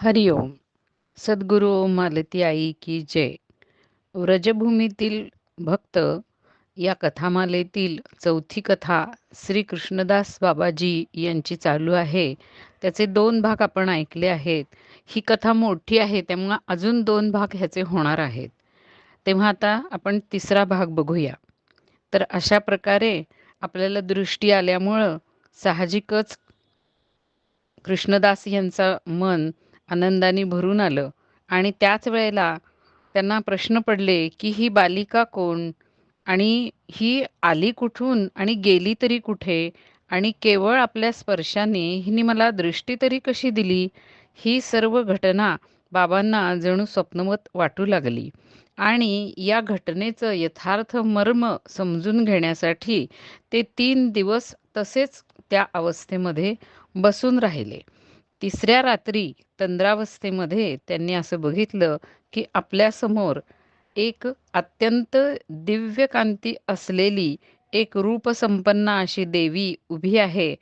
हरिओम सद्गुरू मालती आई की जय. व्रजभूमीतील भक्त या कथामालेतील चौथी कथा श्री कृष्णदास बाबाजी यांची चालू आहे. त्याचे दोन भाग आपण ऐकले आहेत. ही कथा मोठी आहे त्यामुळं अजून दोन भाग ह्याचे होणार आहेत. तेव्हा आता आपण तिसरा भाग बघूया. तर अशा प्रकारे आपल्याला दृष्टी आल्यामुळं साहजिकच कृष्णदास यांचं मन आनंदाने भरून आलं. आणि त्याच वेळेला त्यांना प्रश्न पडले की ही बालिका कोण? आणि ही आली कुठून? आणि गेली तरी कुठे? आणि केवळ आपल्या स्पर्शाने हिने मला दृष्टी तरी कशी दिली? ही सर्व घटना बाबांना जणू स्वप्नवत वाटू लागली. आणि या घटनेचं यथार्थ मर्म समजून घेण्यासाठी ते तीन दिवस तसेच त्या अवस्थेमध्ये बसून राहिले. तिसऱ्या रात्री तंद्रावस्थेमध्ये त्यांनी असं बघितलं की आपल्यासमोर एक अत्यंत दिव्य कांती असलेली एक रूपसंपन्न अशी देवी उभी आहे.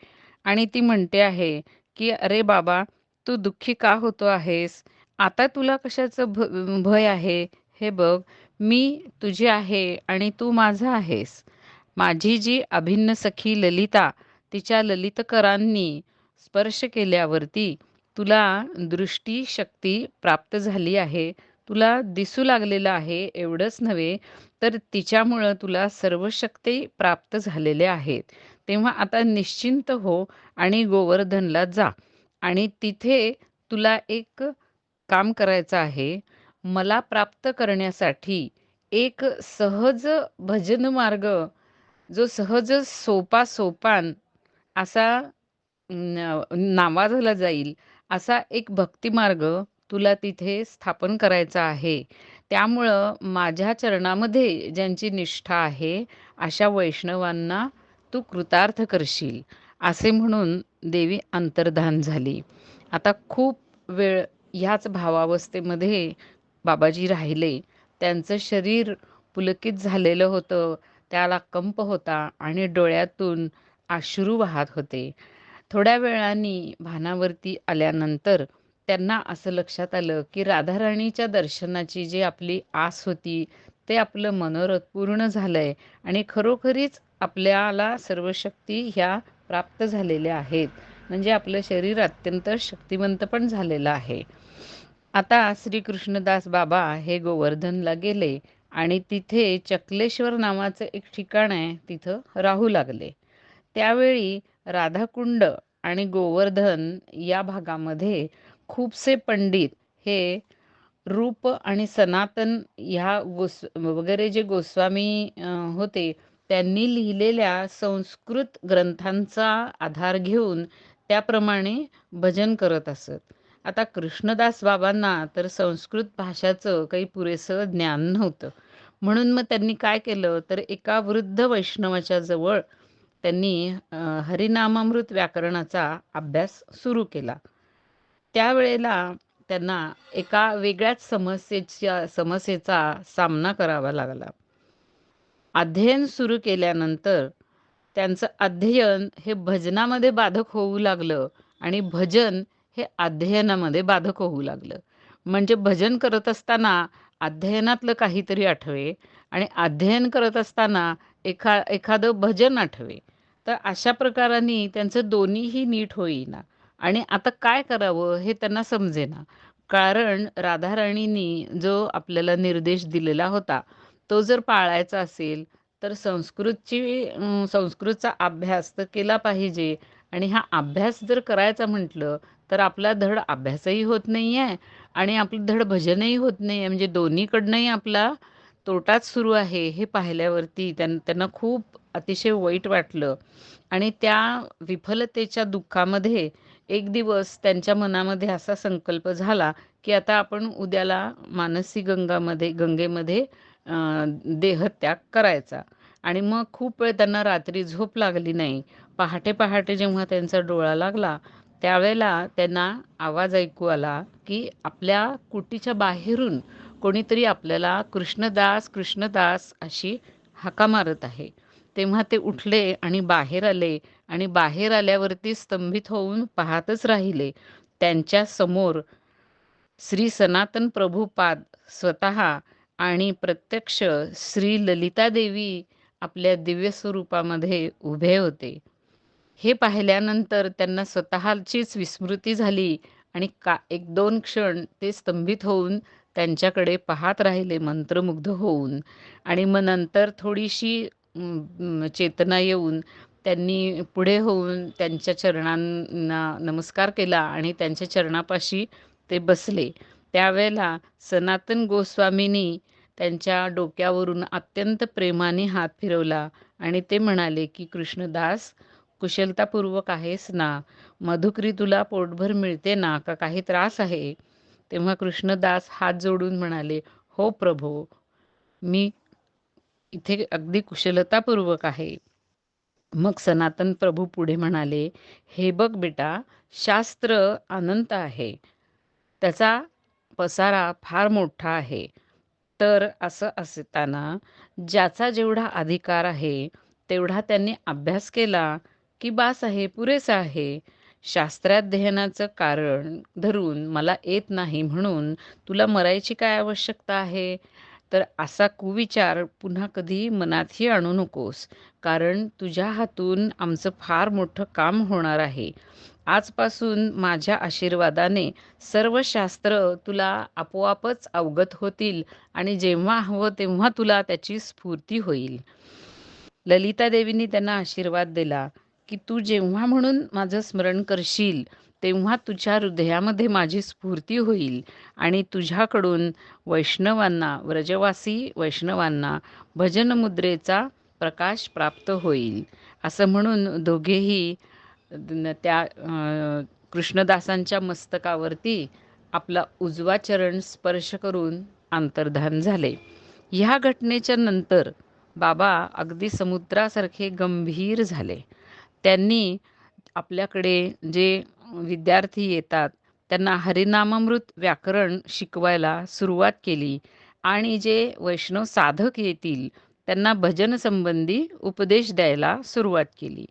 आणि ती म्हणते आहे की अरे बाबा तू दुःखी का होतो आहेस? आता तुला कशाचं भ भय आहे? हे बघ मी तुझी आहे आणि तू माझा आहेस. माझी जी अभिन्न सखी ललिता तिच्या ललितकरांनी स्पर्श केल्यावरती तुला दृष्टी शक्ती प्राप्त झाली आहे तुला दिसू लागलेलं आहे एवढंच नव्हे तर तिच्यामुळं तुला सर्व शक्ती प्राप्त झालेले आहेत. तेव्हा आता निश्चिंत हो आणि गोवर्धनला जा. आणि तिथे तुला एक काम करायचं आहे. मला प्राप्त करण्यासाठी एक सहज भजन मार्ग जो सहज सोपा सोपान असा नावाजला जाईल. असा एक भक्तिमार्ग तुला तिथे स्थापन करायचा आहे. त्यामुळं माझ्या चरणामध्ये ज्यांची निष्ठा आहे अशा वैष्णवांना तू कृतार्थ करशील असे म्हणून देवी अंतर्धान झाली. आता खूप वेळ ह्याच भावावस्थेमध्ये बाबाजी राहिले. त्यांचं शरीर पुलकित झालेलं होतं. त्याला कंप होता आणि डोळ्यातून अश्रू वाहत होते. थोड्या वेळाने भानावरती आल्यानंतर त्यांना असं लक्षात आलं की राधाराणीच्या दर्शनाची जी आपली आस होती ते आपलं मनोरथ पूर्ण झालंय आणि खरोखरीच आपल्याला सर्व शक्ती ह्या प्राप्त झालेल्या आहेत. म्हणजे आपलं शरीर अत्यंत शक्तिवंत पण झालेलं आहे. आता श्रीकृष्णदास बाबा हे गोवर्धनला गेले आणि तिथे चकलेश्वर नावाचं एक ठिकाण आहे तिथं राहू लागले. त्यावेळी राधाकुंड आणि गोवर्धन या भागामध्ये खूपसे पंडित हे रूप आणि सनातन ह्या गोस वगैरे जे गोस्वामी होते त्यांनी लिहिलेल्या संस्कृत ग्रंथांचा आधार घेऊन त्याप्रमाणे भजन करत असत. आता कृष्णदास बाबांना तर संस्कृत भाषाचं काही पुरेसं ज्ञान नव्हतं. म्हणून मग त्यांनी काय केलं? तर एका वृद्ध वैष्णवाच्या जवळ त्यांनी हरिनामामृत व्याकरणाचा अभ्यास सुरू केला. त्यावेळेला त्यांना एका वेगळ्याच समस्येच्या समस्येचा सामना करावा लागला. अध्ययन सुरू केल्यानंतर त्यांचं अध्ययन हे भजनामध्ये बाधक होऊ लागलं आणि भजन हे अध्ययनामध्ये बाधक होऊ लागलं. म्हणजे भजन करत असताना अध्ययनातलं काहीतरी आठवे आणि अध्ययन करत असताना एखा एखादं भजन आठवे. तर अशा प्रकाराने त्यांचं दोन्हीही नीट होईना. आणि आता काय करावं हे त्यांना समजेना. कारण राधाराणींनी जो आपल्याला निर्देश दिलेला होता तो जर पाळायचा असेल तर संस्कृतची संस्कृतचा अभ्यास तर केला पाहिजे. आणि हा अभ्यास जर करायचा म्हटलं तर आपला धड अभ्यासही होत नाही आहे आणि आपलं धड भजनही होत नाही आहे म्हणजे दोन्हीकडनंही आपला तोटाच सुरू आहे हे पाहिल्यावरती त्यां त्यांना खूप अतिशय वाईट वाटलं. आणि त्या विफलतेच्या दुःखामध्ये एक दिवस त्यांच्या मनामध्ये असा संकल्प झाला की आता आपण उद्याला मानसी गंगामध्ये गंगेमध्ये देहत्याग करायचा. आणि मग खूप वेळ त्यांना रात्री झोप लागली नाही. पहाटे पहाटे जेव्हा त्यांचा डोळा लागला त्यावेळेला त्यांना आवाज ऐकू आला की आपल्या कुटीच्या बाहेरून कोणीतरी आपल्याला कृष्णदास कृष्णदास अशी हाका मारत आहे. तेव्हा ते उठले आणि बाहेर आले आणि बाहेर आल्यावरती स्तंभित होऊन पाहतच राहिले. त्यांच्यासमोर श्री सनातन प्रभुपाद स्वतः आणि प्रत्यक्ष श्री ललिता देवी आपल्या दिव्य स्वरूपामध्ये उभे होते. हे पाहिल्यानंतर त्यांना स्वतःचीच विस्मृती झाली आणि का एक दोन क्षण ते स्तंभित होऊन त्यांच्याकडे पाहत राहिले मंत्रमुग्ध होऊन. आणि मग नंतर थोडीशी चेतना येऊन त्यांनी पुढे होऊन त्यांच्या चरणांना नमस्कार केला आणि त्यांच्या चरणापाशी ते बसले. त्यावेळेला सनातन गोस्वामींनी त्यांच्या डोक्यावरून अत्यंत प्रेमाने हात फिरवला आणि ते म्हणाले की कृष्णदास कुशलतापूर्वक आहेस ना? मधुकरी तुला पोटभर मिळते ना? का काही त्रास आहे? तेव्हा कृष्णदास हात जोडून म्हणाले हो प्रभो मी इथे अगदी कुशलतापूर्वक आहे. मग सनातन प्रभू पुढे म्हणाले हे बघ बेटा शास्त्र अनंत आहे. त्याचा पसारा फार मोठा आहे. तर असं असताना ज्याचा जेवढा अधिकार आहे तेवढा त्यांनी अभ्यास केला की बास आहे पुरेसा आहे. शास्त्राध्ययनाचं कारण धरून मला येत नाही म्हणून तुला मरायची काय आवश्यकता आहे? तर असा कुविचार पुन्हा कधी मनातही आणू नकोस कारण तुझ्या हातून आमचं फार मोठं काम होणार आहे. आजपासून माझ्या आशीर्वादाने सर्व शास्त्र तुला आपोआपच अवगत होतील आणि जेव्हा हवं तेव्हा तुला त्याची स्फूर्ती होईल. ललिता देवींनी त्यांना आशीर्वाद दिला. की तू जेव्हा म्हणून माझं स्मरण करशील तेव्हा तुझ्या हृदयामध्ये माझी स्फूर्ती होईल आणि तुझ्याकडून वैष्णवांना व्रजवासी वैष्णवांना भजनमुद्रेचा प्रकाश प्राप्त होईल. असं म्हणून दोघेही त्या कृष्णदासांच्या मस्तकावरती आपला उजवा चरण स्पर्श करून अंतर्धान झाले. ह्या घटनेच्या नंतर बाबा अगदी समुद्रासारखे गंभीर झाले. त्यांनी आपल्याकडे जे विद्यार्थी येतात त्यांना हरिनामामृत व्याकरण शिकवायला सुरुवात केली. आणि जे वैष्णव साधक येतील त्यांना भजन संबंधी उपदेश द्यायला सुरुवात केली.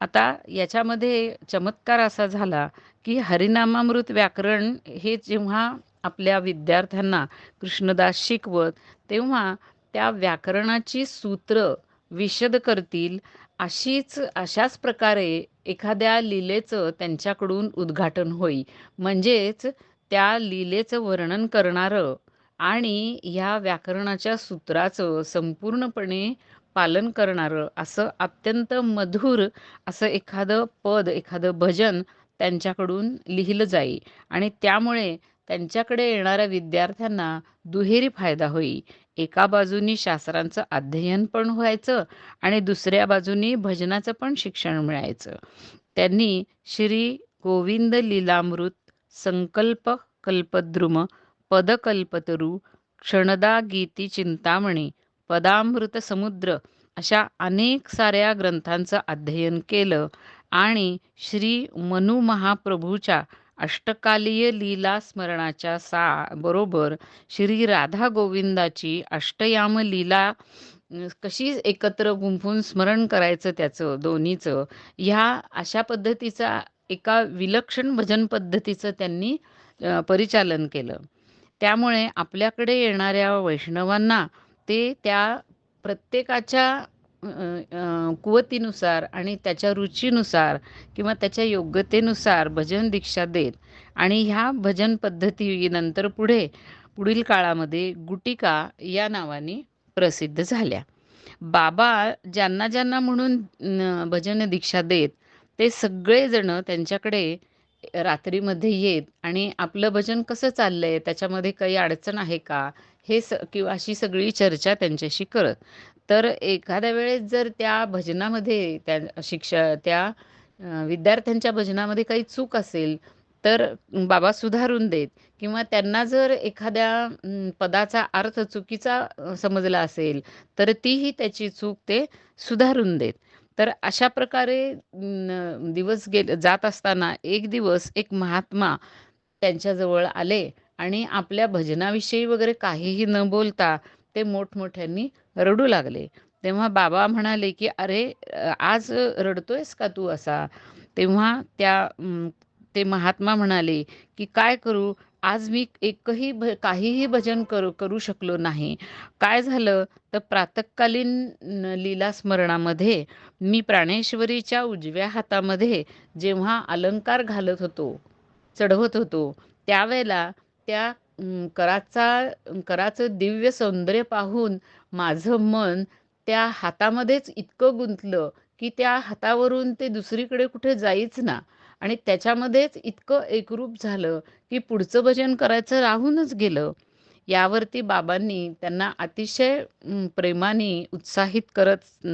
आता याच्यामध्ये चमत्कार असा झाला की हरिनामामृत व्याकरण हे जेव्हा आपल्या विद्यार्थ्यांना कृष्णदास शिकवत तेव्हा त्या व्याकरणाची सूत्र विशद करतील अशीच अशाच प्रकारे एखाद्या लीलेचं त्यांच्याकडून उद्घाटन होई. म्हणजेच त्या लीलेचं वर्णन करणारं आणि ह्या व्याकरणाच्या सूत्राचं संपूर्णपणे पालन करणारं असं अत्यंत मधुर असं एखादं पद एखादं भजन त्यांच्याकडून लिहिलं जाई. आणि त्यामुळे त्यांच्याकडे येणाऱ्या विद्यार्थ्यांना दुहेरी फायदा होई एका बाजूनी शास्त्रांचं अध्ययन पण व्हायचं आणि दुसऱ्या बाजूनी भजनाचं पण शिक्षण मिळायचं. त्यांनी श्री गोविंद लीलामृत संकल्प कल्पद्रुम पदकल्पतरू क्षणदा गीती चिंतामणी पदामृत समुद्र अशा अनेक साऱ्या ग्रंथांचं अध्ययन केलं आणि श्री मनु महाप्रभूच्या अष्टकालीय लीला स्मरणाच्या सा बरोबर श्री राधा गोविंदाची अष्टयाम लीला कशी एकत्र गुंफून स्मरण करायचं त्याचं दोन्हीचं ह्या अशा पद्धतीचा एका विलक्षण भजन पद्धतीचं त्यांनी परिचालन केलं. त्यामुळे आपल्याकडे येणाऱ्या वैष्णवांना ते त्या प्रत्येकाच्या कुवतीनुसार आणि त्याच्या रुचीनुसार किंवा त्याच्या योग्यतेनुसार भजन दीक्षा देत. आणि ह्या भजन पद्धतीनंतर पुढे पुढील काळामध्ये गुटिका या नावाने प्रसिद्ध झाल्या. बाबा ज्यांना ज्यांना म्हणून भजन दीक्षा देत ते सगळेजण त्यांच्याकडे रात्रीमध्ये येत आणि आपलं भजन कसं चाललंय त्याच्यामध्ये काही अडचण आहे का? हे स किंवा अशी सगळी चर्चा त्यांच्याशी करत. तर एखाद्या वेळेस जर त्या भजनामध्ये त्या शिक्षा त्या विद्यार्थ्यांच्या भजनामध्ये काही चूक असेल तर बाबा सुधारून देत. किंवा त्यांना जर एखाद्या पदाचा अर्थ चुकीचा समजला असेल तर तीही त्याची चूक ते सुधारून देत. तर अशा प्रकारे दिवस गेले जात असताना एक दिवस एक महात्मा त्यांच्याजवळ आले आणि आपल्या भजनाविषयी वगैरे काहीही न बोलता ते मोठमोठ्यांनी रडू लागले. तेव्हा बाबा म्हणाले की अरे आज रडतोयस का तू असा? तेव्हा त्या ते महात्मा म्हणाले की काय करू? आज मी एकही भ काहीही भजन करू करू शकलो नाही. काय झालं? तर प्रातकालीन लीला स्मरणामध्ये मी प्राणेश्वरीच्या उजव्या हातामध्ये जेव्हा अलंकार घालत होतो चढवत होतो त्यावेळेला त्या कराचा कराचं दिव्य सौंदर्य पाहून माझं मन त्या हातामध्येच इतकं गुंतलं की त्या हातावरून ते दुसरीकडे कुठे जाईच ना. आणि त्याच्यामध्येच इतकं एकरूप झालं की पुढचं भजन करायचं राहूनच गेलं. यावरती बाबांनी त्यांना अतिशय प्रेमाने उत्साहित करत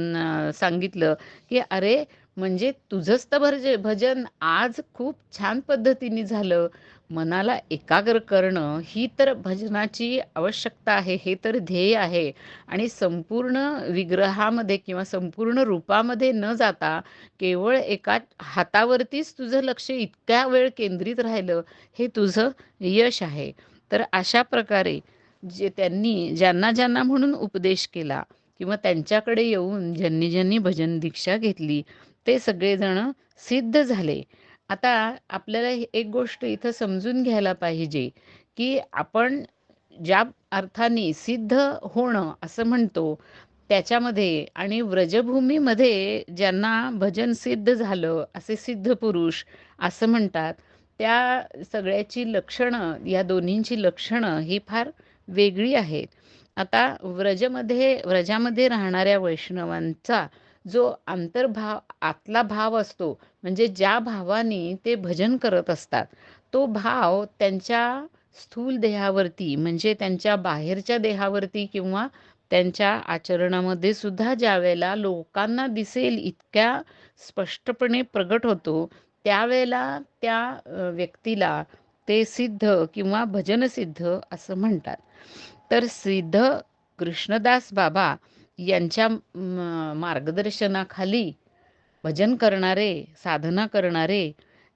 सांगितलं की अरे म्हणजे तुझंच तर भरजे भजन आज खूप छान पद्धतीने झालं. मनाला एकाग्र करणं ही तर भजनाची आवश्यकता आहे हे तर ध्येय आहे. आणि संपूर्ण विग्रहामध्ये किंवा संपूर्ण रूपामध्ये न जाता केवळ एका हातावरतीच तुझं लक्ष इतक्या वेळ केंद्रित राहिलं हे तुझं यश आहे. तर अशा प्रकारे जे त्यांनी ज्यांना ज्यांना म्हणून उपदेश केला किंवा त्यांच्याकडे येऊन ज्यांनी ज्यांनी भजन दीक्षा घेतली ते सगळेजण सिद्ध झाले. आता आपल्याला एक गोष्ट इथं समजून घ्यायला पाहिजे की आपण ज्या अर्थाने सिद्ध होणं असं म्हणतो त्याच्यामध्ये आणि व्रजभूमीमध्ये ज्यांना भजन सिद्ध झालं असे सिद्ध पुरुष असं म्हणतात त्या सगळ्याची लक्षणं या दोन्हींची लक्षणं ही फार वेगळी आहेत. आता व्रजमध्ये व्रजामध्ये राहणाऱ्या वैष्णवांचा जो अंतर्भाव आतला भाव असतो म्हणजे ज्या भावाने ते भजन करत असतात तो भाव त्यांच्या स्थूल देहावरती म्हणजे त्यांच्या बाहेरच्या देहावरती किंवा त्यांच्या आचरणामध्ये सुद्धा ज्या वेळेला लोकांना दिसेल इतक्या स्पष्टपणे प्रगट होतो त्यावेळेला त्या व्यक्तीला ते सिद्ध किंवा भजनसिद्ध असं म्हणतात. तर सिद्ध कृष्णदास बाबा यांच्या मार्गदर्शनाखाली भजन करणारे साधना करणारे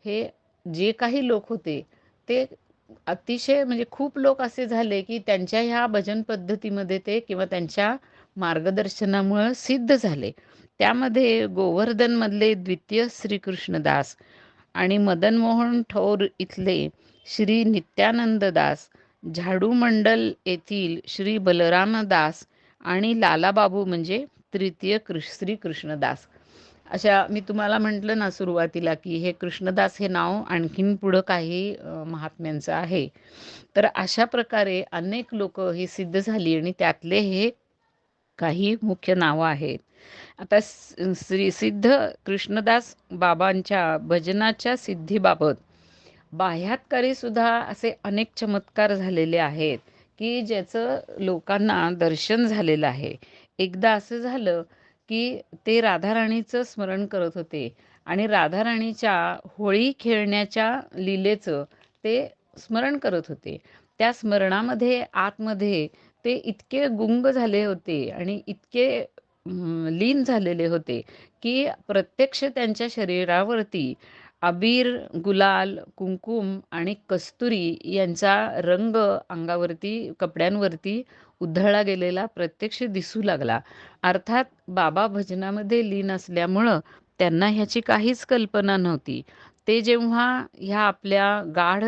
हे जे काही लोक होते ते अतिशय म्हणजे खूप लोक असे झाले की त्यांच्या ह्या भजन पद्धतीमध्ये ते किंवा त्यांच्या मार्गदर्शनामुळं सिद्ध झाले. त्यामध्ये गोवर्धनमधले द्वितीय श्रीकृष्णदास आणि मदनमोहन ठौर इथले श्री नित्यानंद दास झाडू मंडल येथील श्री बलरामदास आणि लालाबाबू म्हणजे तृतीय कृष श्री कृष्णदास. अशा मी तुम्हाला म्हटलं ना सुरुवातीला की हे कृष्णदास हे नाव आणखीन पुढं काही महात्म्यांचं आहे. तर अशा प्रकारे अनेक लोक ही सिद्ध झाली आणि त्यातले हे काही मुख्य नावं आहेत. आता श्री सिद्ध कृष्णदास बाबांच्या भजनाच्या सिद्धीबाबत बाह्यातकारी सुद्धा असे अनेक चमत्कार झालेले आहेत. की ज्याचं लोकांना दर्शन झालेलं आहे. एकदा असं झालं की ते राधाराणीचं स्मरण करत होते आणि राधाराणीच्या होळी खेळण्याच्या लीलेचं ते स्मरण करत होते. त्या स्मरणामध्ये आतमध्ये ते इतके गुंग झाले होते आणि इतके लीन झालेले होते की प्रत्यक्ष त्यांच्या शरीरावरती अबीर गुलाल कुंकुम आणि कस्तुरी यांचा रंग अंगावरती कपड्यांवरती उधळला गेलेला प्रत्यक्ष दिसू लागला. अर्थात बाबा भजनामध्ये लीन असल्यामुळं त्यांना ह्याची काहीच कल्पना नव्हती. ते जेव्हा ह्या आपल्या गाढ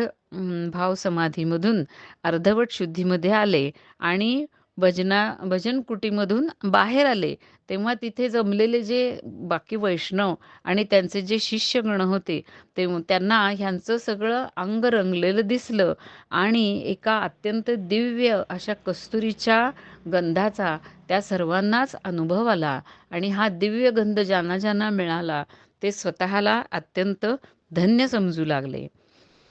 भाव समाधीमधून अर्धवट शुद्धीमध्ये आले आणि भजना भजन कुटीमधून बाहेर आले तेव्हा तिथे जमलेले जे बाकी वैष्णव आणि त्यांचे जे शिष्यगण होते ते त्यांना ह्यांचं सगळं अंग रंगलेलं दिसलं आणि एका अत्यंत दिव्य अशा कस्तुरीच्या गंधाचा त्या सर्वांनाच अनुभव आला आणि हा दिव्य गंध ज्यांना ज्यांना मिळाला ते स्वतःला अत्यंत धन्य समजू लागले.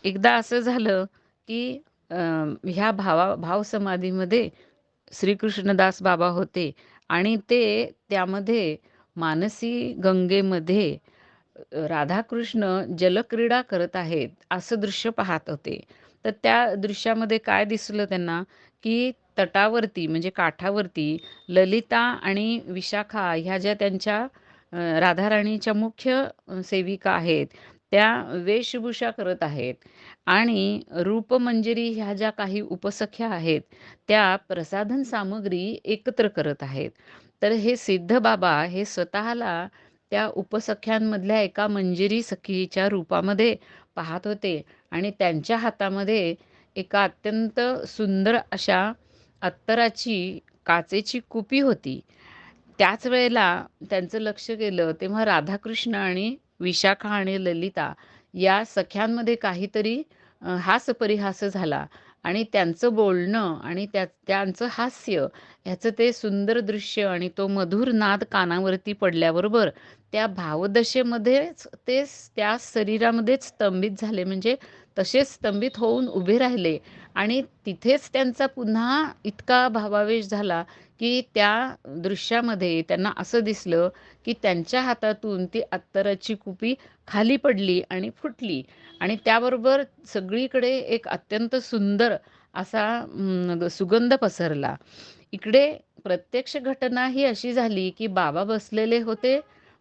एकदा असं झालं की ह्या भावा भावसमाधीमध्ये श्रीकृष्णदास बाबा होते आणि ते त्यामध्ये मानसी गंगेमध्ये राधाकृष्ण जलक्रीडा करत आहेत असं दृश्य पाहत होते. तर त्या दृश्यामध्ये काय दिसलं त्यांना? की तटावरती म्हणजे काठावरती ललिता आणि विशाखा ह्या ज्या त्यांच्या राधाराणीच्या मुख्य सेविका आहेत त्या वेशभूषा करत आहेत. आणि रूपमंजरी ह्या ज्या काही उपसख्या आहेत त्या प्रसाधन सामग्री एकत्र करत आहेत. तर हे सिद्ध बाबा हे स्वतःला त्या उपसख्यांमधल्या एका मंजिरी सखीच्या रूपामध्ये पाहत होते आणि त्यांच्या हातामध्ये एका अत्यंत सुंदर अशा अत्तराची काचेची कुपी होती. त्याच वेळेला त्यांचं लक्ष गेलं तेव्हा राधाकृष्ण आणि विशाखा आणि ललिता या सख्यांमध्ये काहीतरी हास परिहास झाला आणि त्यांचं बोलणं आणि त्या त्यांचं हास्य ह्याचं ते सुंदर दृश्य आणि तो मधुर नाद कानावरती पडल्याबरोबर त्या भावदशेमध्येच ते त्या शरीरामध्येच स्तंभित झाले. म्हणजे तसेच स्तंभित होऊन उभे राहिले आणि तिथेच त्यांचा पुन्हा इतका भावावेश झाला की त्या दृश्यामध्ये त्यांना असं दिसलं की त्यांच्या हातातून ती अत्तराची कुपी खाली पडली आणि फुटली. आणि त्याबरोबर सगळीकडे एक अत्यंत सुंदर असा सुगंध पसरला. इकडे प्रत्यक्ष घटना ही अशी झाली की बाबा बसलेले होते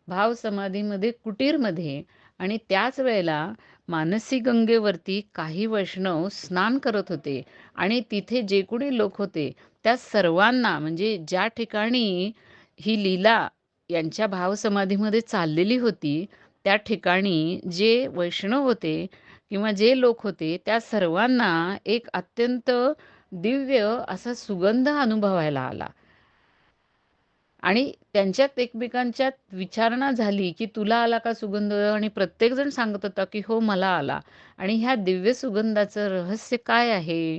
भाव समाधीमध्ये कुटीरमध्ये आणि त्याच वेळेला मानसी गंगेवरती काही वैष्णव स्नान करत होते आणि तिथे जे कोणी लोक होते त्या सर्वांना म्हणजे ज्या ठिकाणी ही लीला यांच्या भावसमाधीमध्ये चाललेली होती त्या ठिकाणी जे वैष्णव होते किंवा जे लोक होते त्या सर्वांना एक अत्यंत दिव्य असा सुगंध अनुभवायला आला. आणि त्यांच्यात एकमेकांच्यात विचारणा झाली की तुला आला का सुगंध? आणि प्रत्येकजण सांगत होता की हो मला आला. आणि ह्या दिव्य सुगंधाचं रहस्य काय आहे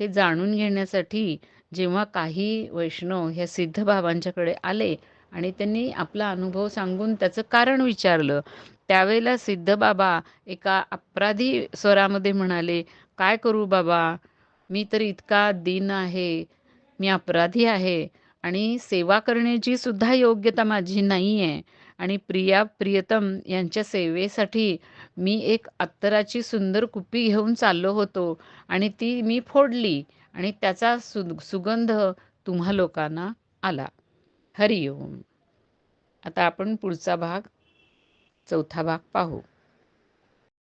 हे जाणून घेण्यासाठी जेव्हा काही वैष्णव ह्या सिद्ध बाबांच्याकडे आले आणि त्यांनी आपला अनुभव सांगून त्याचं कारण विचारलं त्यावेळेला सिद्ध बाबा एका अपराधी स्वरामध्ये म्हणाले काय करू बाबा? मी तर इतका दिन आहे मी अपराधी आहे आणि सेवा करण्याची सुद्धा योग्यता माझी नाही आहे आणि प्रिया प्रियतम यांच्या सेवेसाठी मी एक अत्तराची सुंदर कुपी घेऊन चाललो होतो आणि ती मी फोडली आणि त्याचा सु सुगंध तुम्हा लोकांना आला. हरिओम. आता आपण पुढचा भाग चौथा भाग पाहू.